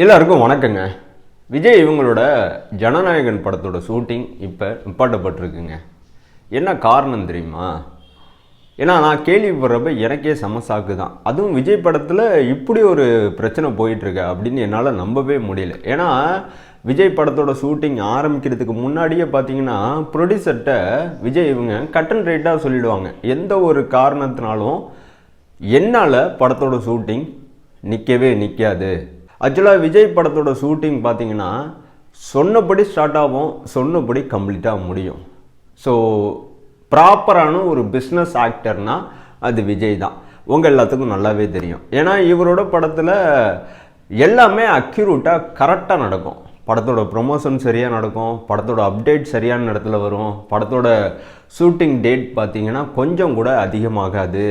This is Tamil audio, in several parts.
எல்லாருக்கும் வணக்கங்க. விஜய் இவங்களோட ஜனநாயகன் படத்தோட ஷூட்டிங் இப்போ நிப்பாட்டப்பட்டிருக்குங்க. என்ன காரணம் தெரியுமா? ஏன்னா நான் கேள்விப்படுறப்ப எனக்கே சமசாக்கு தான். அதுவும் விஜய் படத்தில் இப்படி ஒரு பிரச்சனை போயிட்டுருக்கு அப்படின்னு என்னால் நம்பவே முடியல. ஏன்னா விஜய் படத்தோட ஷூட்டிங் ஆரம்பிக்கிறதுக்கு முன்னாடியே பார்த்தீங்கன்னா ப்ரொடியூசர்கிட்ட விஜய் இவங்க கட்டன் ரேட்டாக சொல்லிடுவாங்க. எந்த ஒரு காரணத்தினாலும் என்னால் படத்தோட ஷூட்டிங் நிற்கவே நிற்காது ஆக்சுவலாக விஜய் படத்தோட ஷூட்டிங் பார்த்தீங்கன்னா சொன்னபடி ஸ்டார்ட் ஆகும் சொன்னபடி கம்ப்ளீட்டாக முடியும். ஸோ ப்ராப்பரான ஒரு பிஸ்னஸ் ஆக்டர்னா அது விஜய் தான். உங்கள் எல்லாத்துக்கும் நல்லாவே தெரியும். ஏன்னா இவரோட படத்தில் எல்லாமே அக்யூரேட்டாக கரெக்டாக நடக்கும். படத்தோட ப்ரொமோஷன் சரியாக நடக்கும் படத்தோட அப்டேட் சரியான இடத்துல வரும் படத்தோட ஷூட்டிங் டேட் பார்த்திங்கன்னா கொஞ்சம் கூட அதிகமாகாது.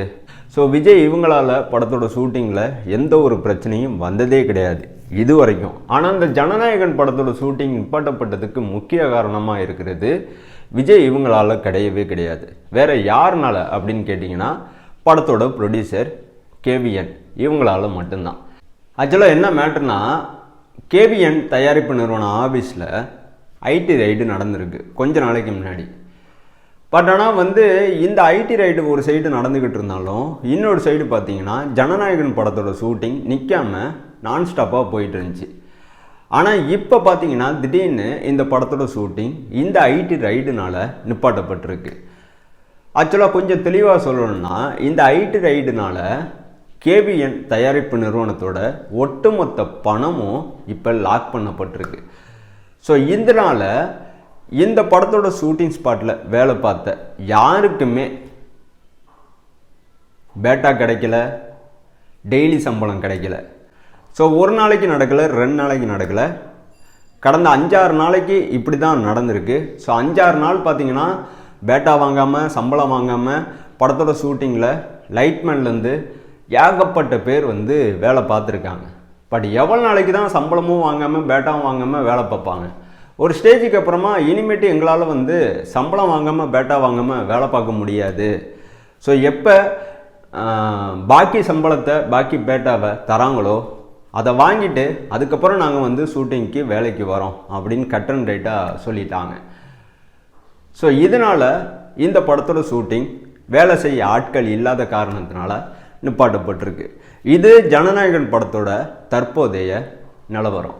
ஸோ விஜய் இவங்களால் படத்தோட ஷூட்டிங்கில் எந்த ஒரு பிரச்சனையும் வந்ததே கிடையாது இது வரைக்கும் ஆனால் இந்த ஜனநாயகன் படத்தோட ஷூட்டிங் நிப்பாட்டப்பட்டதுக்கு முக்கிய காரணமாக இருக்கிறது விஜய் இவங்களால கிடையவே கிடையாது. வேற யாருனால அப்படின்னு கேட்டிங்கன்னா படத்தோட ப்ரொடியூசர் கேவிஎன் இவங்களால் மட்டும்தான். ஆக்சுவலாக என்ன மேட்டர்னா கேவிஎன் தயாரிப்பு நிறுவனம் ஆஃபீஸில் ஐடி ரைடு நடந்திருக்கு கொஞ்ச நாளைக்கு முன்னாடி. பட் ஆனால் வந்து இந்த ஐடி ரைடு ஒரு சைடு நடந்துக்கிட்டு இருந்தாலும் இன்னொரு சைடு பார்த்தீங்கன்னா ஜனநாயகன் படத்தோட ஷூட்டிங் நிற்காம நான் ஸ்டாப்பாக போயிட்டு இருந்துச்சு. ஆனால் இப்போ பார்த்தீங்கன்னா திடீர்னு இந்த படத்தோட ஷூட்டிங் இந்த ஐடி ரைடுனால் நிப்பாட்டப்பட்டிருக்கு. ஆக்சுவலாக கொஞ்சம் தெளிவாக சொல்லணும்னா இந்த ஐடி ரைடுனால் கேபிஎன் தயாரிப்பு நிறுவனத்தோட ஒட்டுமொத்த பணமும் இப்போ லாக் பண்ணப்பட்டிருக்கு. ஸோ இதனால் இந்த படத்தோட ஷூட்டிங் ஸ்பாட்டில் வேலை பார்த்த யாருக்குமே பேட்டா கிடைக்கல டெய்லி சம்பளம் கிடைக்கல. ஸோ ஒரு நாளைக்கு நடக்கலை ரெண்டு நாளைக்கு நடக்கலை. கடந்த அஞ்சாறு நாளைக்கு இப்படி தான் நடந்திருக்கு. ஸோ அஞ்சாறு நாள் பார்த்தீங்கன்னா பேட்டா வாங்காமல் சம்பளம் வாங்காமல் படத்தோட ஷூட்டிங்கில் லைட்மேன்லேருந்து ஏகப்பட்ட பேர் வந்து வேலை பார்த்துருக்காங்க. பட் எவ்வளோ நாளைக்கு தான் சம்பளமும் வாங்காமல் பேட்டாவும் வாங்காமல் வேலை பார்ப்பாங்க? ஒரு ஸ்டேஜுக்கு அப்புறமா இனிமேட்டு எங்களால் வந்து சம்பளம் வாங்காமல் பேட்டா வாங்காமல் வேலை பார்க்க முடியாது. ஸோ எப்போ பாக்கி சம்பளத்தை பாக்கி பேட்டாவை தராங்களோ அதை வாங்கிட்டு அதுக்கப்புறம் நாங்கள் வந்து ஷூட்டிங்க்கு வேலைக்கு வரோம் அப்படின்னு கட் அண்ட் ரைட்டாக சொல்லிட்டாங்க. ஸோ இதனால் இந்த படத்தோட ஷூட்டிங் வேலை செய்ய ஆட்கள் இல்லாத காரணத்தினால நிப்பாட்டப்பட்டிருக்கு. இது ஜனநாயகன் படத்தோட தற்போதைய நிலவரம்.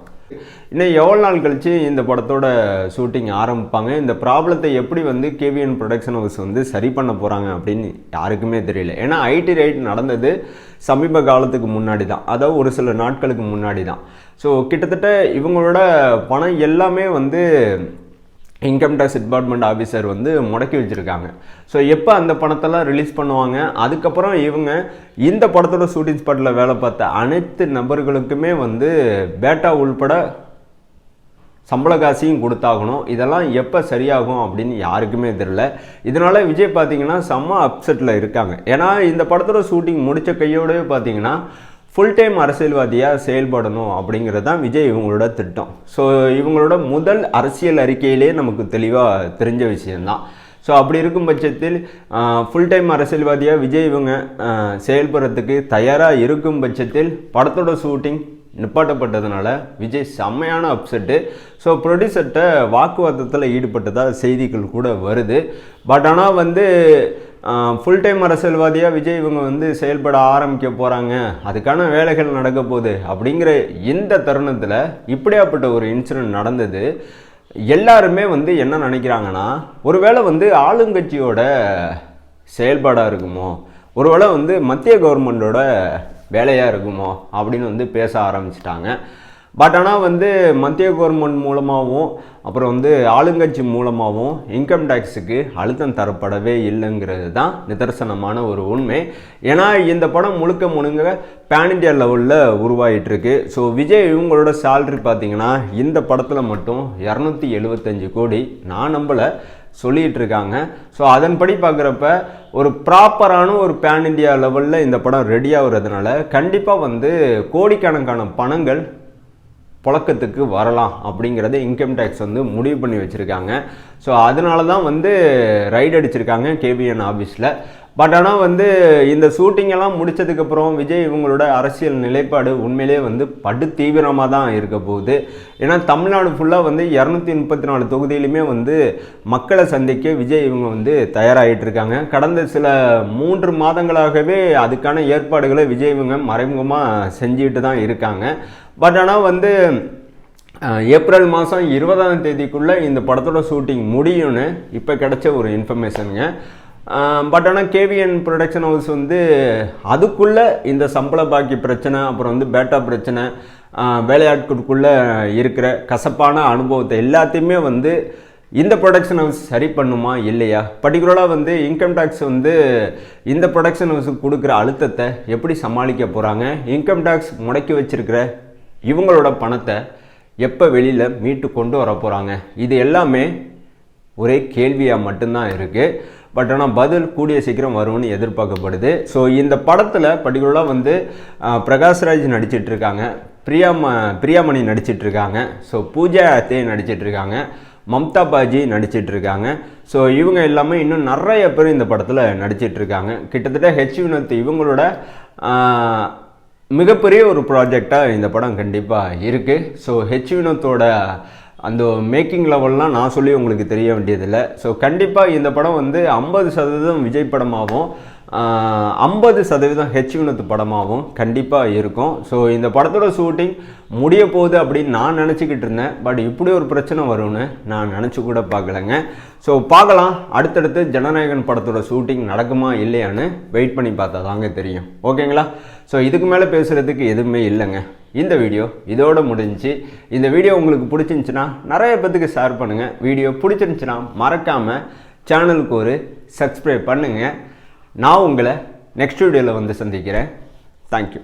இன்னும் எவ்வளோ நாள் கழித்து இந்த படத்தோட ஷூட்டிங் ஆரம்பிப்பாங்க? இந்த ப்ராப்ளத்தை எப்படி வந்து கேவிஎன் ப்ரொடக்ஷன் ஹவுஸ் வந்து சரி பண்ண போகிறாங்க அப்படின்னு யாருக்குமே தெரியல. ஏன்னா ஐடி ரைட் நடந்தது சமீப காலத்துக்கு முன்னாடி தான். அதாவது ஒரு சில நாட்களுக்கு முன்னாடி தான். ஸோ கிட்டத்தட்ட இவங்களோட பணம் எல்லாமே வந்து இன்கம் டேக்ஸ் டிபார்ட்மெண்ட் ஆஃபீஸர் வந்து முடக்கி வச்சுருக்காங்க. ஸோ எப்போ அந்த பணத்தெல்லாம் ரிலீஸ் பண்ணுவாங்க? அதுக்கப்புறம் இவங்க இந்த படத்தோட ஷூட்டிங் ஸ்பாட்டில் வேலை பார்த்த அனைத்து நபர்களுக்குமே வந்து பேட்டா உள்பட சம்பள காசையும் கொடுத்தாகணும். இதெல்லாம் எப்போ சரியாகும் அப்படின்னு யாருக்குமே தெரில இதனால் விஜய் பார்த்தீங்கன்னா செம்ம அப்செட்டில் இருக்காங்க. ஏன்னா இந்த படத்தோட ஷூட்டிங் முடித்த கையோடவே பார்த்தீங்கன்னா ஃபுல் டைம் அரசியல்வாதியாக செயல்படணும் அப்படிங்கிறது தான் விஜய் இவங்களோட திட்டம். ஸோ இவங்களோட முதல் அரசியல் அறிக்கையிலே நமக்கு தெளிவாக தெரிஞ்ச விஷயந்தான் ஸோ அப்படி இருக்கும் பட்சத்தில் ஃபுல் டைம் அரசியல்வாதியாக விஜய் இவங்க செயல்படுறதுக்கு தயாராக இருக்கும் பட்சத்தில் படத்தோட ஷூட்டிங் நிப்பாட்டப்பட்டதுனால விஜய் செம்மையான அப்செட்டு ஸோ ப்ரொடியூசர்கிட்ட வாக்குவாதத்தில் ஈடுபட்டதாக செய்திகள் கூட வருது. பட் ஆனால் வந்து ஃபுல் டைம் அரசியல்வாதியாக விஜய் இவங்க வந்து செயல்பட ஆரம்பிக்க போகிறாங்க அதுக்கான வேலைகள் நடக்க போகுது அப்படிங்கிற இந்த தருணத்தில் இப்படியாப்பட்ட ஒரு இன்சிடென்ட் நடந்தது. எல்லாருமே வந்து என்ன நினைக்கிறாங்கன்னா ஒருவேளை வந்து ஆளுங்கட்சியோட செயல்பாடாக இருக்குமோ ஒருவேளை வந்து மத்திய கவர்மெண்டோட வேலையாக இருக்குமோ அப்படின்னு வந்து பேச ஆரம்பிச்சிட்டாங்க. பட் ஆனால் வந்து மத்திய கவர்மெண்ட் மூலமாகவும் அப்புறம் வந்து ஆளுங்கட்சி மூலமாகவும் இன்கம் டேக்ஸுக்கு அழுத்தம் தரப்படவே இல்லைங்கிறது தான் நிதர்சனமான ஒரு உண்மை. ஏன்னா இந்த படம் முழுக்க முழுங்க பேன் இண்டியா லெவலில் உருவாகிட்டுருக்கு ஸோ விஜய் இவங்களோட சேல்ரி பார்த்தீங்கன்னா இந்த படத்தில் மட்டும் இரநூத்தி எழுபத்தஞ்சு கோடி. நான் நம்பலை. சொல்லிகிட்ருக்காங்க ஸோ அதன்படி பார்க்குறப்ப ஒரு ப்ராப்பரான ஒரு பேன் இண்டியா லெவலில் இந்த படம் ரெடி ஆகுறதுனால கண்டிப்பாக வந்து கோடிக்கணக்கான பணங்கள் புழக்கத்துக்கு வரலாம் அப்படிங்கிறத இன்கம் டேக்ஸ் வந்து முடிவு பண்ணி வச்சுருக்காங்க. ஸோ அதனால தான் வந்து ரைடு அடிச்சிருக்காங்க கேபிஎன் ஆஃபீஸில் பட் ஆனால் வந்து இந்த ஷூட்டிங்கெல்லாம் முடித்ததுக்கப்புறம் முடிச்சதுக்கப்புறம் விஜய் இவங்களோட அரசியல் நிலைப்பாடு உண்மையிலே வந்து படு தீவிரமாக தான் இருக்க போகுது. ஏன்னா தமிழ்நாடு ஃபுல்லாக வந்து இரநூத்தி முப்பத்தி நாலு தொகுதியிலுமே வந்து மக்களை சந்திக்க விஜய் இவங்க வந்து தயாராகிட்டு இருக்காங்க கடந்த சில மூன்று மாதங்களாகவே அதுக்கான ஏற்பாடுகளை விஜய் இவங்க மறைமுகமாக செஞ்சுக்கிட்டு தான் இருக்காங்க. பட் ஆனால் வந்து ஏப்ரல் மாதம் இருபதாம் தேதிக்குள்ளே இந்த படத்தோட ஷூட்டிங் முடியும்னு இப்போ கிடைச்ச ஒரு இன்ஃபர்மேஷனுங்க பட் ஆனால் கேவிஎன் ப்ரொடக்ஷன் ஹவுஸ் வந்து அதுக்குள்ளே இந்த சம்பள பாக்கி பிரச்சனை அப்புறம் வந்து பேட்டா பிரச்சனை வேலையாட்களுக்குள்ளே இருக்கிற கசப்பான அனுபவத்தை எல்லாத்தையுமே வந்து இந்த ப்ரொடக்ஷன் ஹவுஸ் சரி பண்ணுமா இல்லையா? பர்டிகுலராக வந்து இன்கம் டேக்ஸ் வந்து இந்த ப்ரொடக்ஷன் ஹவுஸுக்கு கொடுக்குற அழுத்தத்தை எப்படி சமாளிக்க போகிறாங்க இன்கம் டேக்ஸ் முடக்கி வச்சிருக்கிற இவங்களோட பணத்தை எப்போ வெளியில் மீட்டு கொண்டு வர போகிறாங்க இது எல்லாமே ஒரே கேள்வியாக மட்டும்தான் இருக்குது பட் ஆனால் பதில் கூடிய சீக்கிரம் வரும்னு எதிர்பார்க்கப்படுது. ஸோ இந்த படத்தில் பர்டிகுலராக வந்து பிரகாஷ்ராஜ் நடிச்சிட்ருக்காங்க. பிரியாம பிரியாமணி நடிச்சிட்ருக்காங்க. ஸோ பூஜா அத்தே நடிச்சிட்ருக்காங்க. மம்தா பாஜி நடிச்சிட்ருக்காங்க. ஸோ இவங்க எல்லாமே இன்னும் நிறைய பேர் இந்த படத்தில் நடிச்சிட்ருக்காங்க. கிட்டத்தட்ட ஹெச் வினோத் இவங்களோட மிகப்பெரிய ஒரு ப்ராஜெக்டாக இந்த படம் கண்டிப்பாக இருக்குது ஸோ ஹெச் வினோத்தோட அந்த மேக்கிங் லெவல்லாம் நான் சொல்லி உங்களுக்கு தெரிய வேண்டியதில்லை. ஸோ கண்டிப்பாக இந்த படம் வந்து ஐம்பது சதவீதம் விஜய் படமாகவும் ஐம்பது சதவீதம் ஹெச் வினோத் படமாகவும் கண்டிப்பாக இருக்கும். ஸோ இந்த படத்தோட ஷூட்டிங் முடிய போகுது அப்படின்னு நான் நினச்சிக்கிட்டு இருந்தேன். பட் இப்படி ஒரு பிரச்சனை வரும்னு நான் நினச்சி கூட பார்க்கலங்க. ஸோ பார்க்கலாம். அடுத்தடுத்து ஜனநாயகன் படத்தோட ஷூட்டிங் நடக்குமா இல்லையான்னு வெயிட் பண்ணி பார்த்தா தாங்க தெரியும். ஓகேங்களா? ஸோ இதுக்கு மேலே பேசுகிறதுக்கு எதுவுமே இல்லைங்க. இந்த வீடியோ இதோட முடிஞ்சுச்சு இந்த வீடியோ உங்களுக்கு பிடிச்சிருந்துச்சுன்னா நிறைய பேத்துக்கு ஷேர் பண்ணுங்கள் வீடியோ பிடிச்சிருந்துச்சுன்னா மறக்காமல் சேனலுக்கு ஒரு சப்ஸ்கிரைப் பண்ணுங்கள் நான் உங்களை நெக்ஸ்ட் வீடியோவில் வந்து சந்திக்கிறேன். தேங்க்யூ